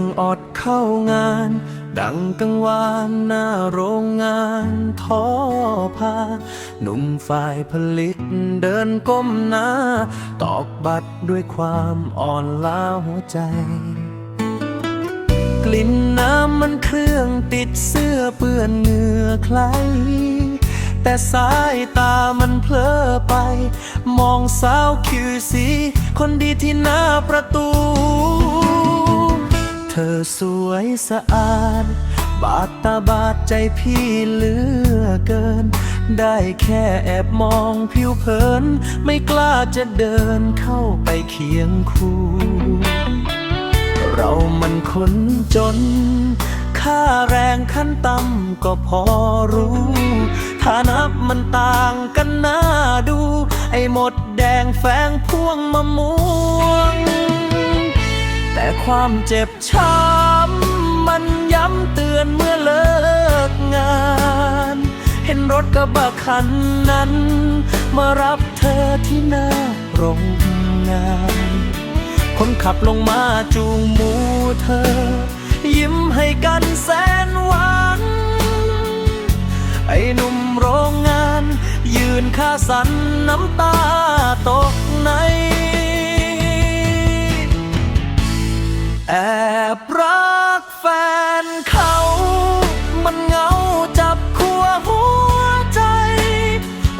งอดเข้างาน ดังกังวานหน้าโรงงานทอผ้าหนุ่มฝ่ายผลิตเดินก้มหน้า ตอกบัตรด้วยความอ่อนล้าหัวใจ กลิ่นน้ำมันเครื่องติดเสื้อเปื้อนเหงื่อใครแต่สายตามันเพลอไป มองสาวคิวสี คนดีที่หน้าประตู เธอสวยสะอาด บาดตาบาดใจพี่เหลือเกิน ได้แค่แอบมองผิวเผิน ไม่กล้าจะเดินเข้าไปเคียงคู่ เรามันคนจน ค่าแรงขั้นต่ำก็พอรู้ถ้านับมันต่างกันน้าดู ไอ้หมดแดงแฝงพ่วงมะม่วง ความเจ็บช้ำมันย้ำเตือนเมื่อเลิกงาน เห็นรถกระบะคันนั้น มารับเธอที่หน้าโรงงาน คนขับลงมาจูงมือเธอ ยิ้มให้กันแสนหวานไอ้หนุ่มโรงงาน ยืนค่าสันน้ำตาตกใน แอบรักแฟนเขา มันเหงาจับขัวหัวใจ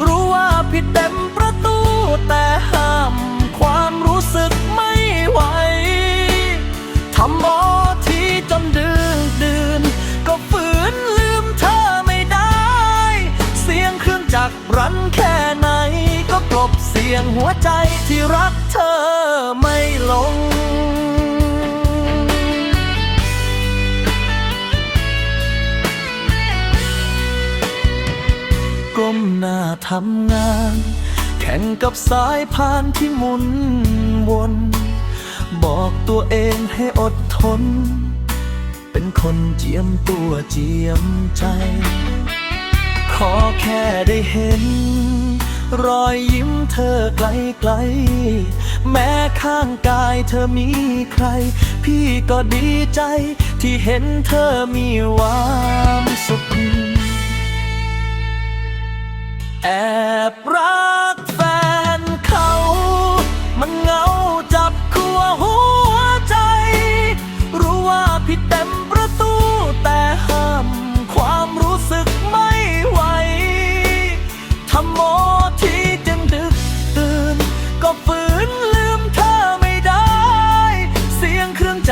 รู้ว่าผิดเต็มประตูแต่ห้ามความรู้สึกไม่ไหวทำหมอที่จนดึกดื่น ก็ฝืนลืมเธอไม่ได้ เสียงเครื่องจักรรันแค่ไหน ก็กลบเสียงหัวใจที่รักเธอไม่ลง ก้มหน้าทำงาน แข่งกับสายพานที่หมุนวน บอกตัวเองให้อดทน เป็นคนเจียมตัวเจียมใจ ขอแค่ได้เห็น รอยยิ้มเธอไกลๆแม้ข้างกายเธอมีใคร พี่ก็ดีใจที่เห็นเธอมีความสุข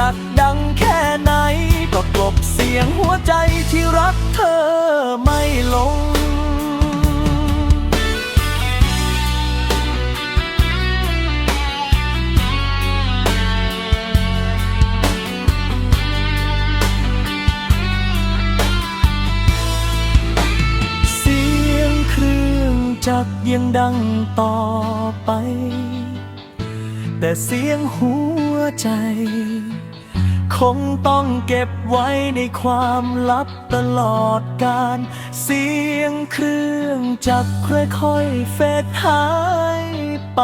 เครื่องจักดังแค่ไหน ก็กลบเสียงหัวใจที่รักเธอไม่ลง เสียงเครื่องจักรยังดังต่อไป แต่เสียงหัวใจ คงต้องเก็บไว้ในความลับตลอดกาลเสียงเครื่องจักรค่อยๆเฟดหายไป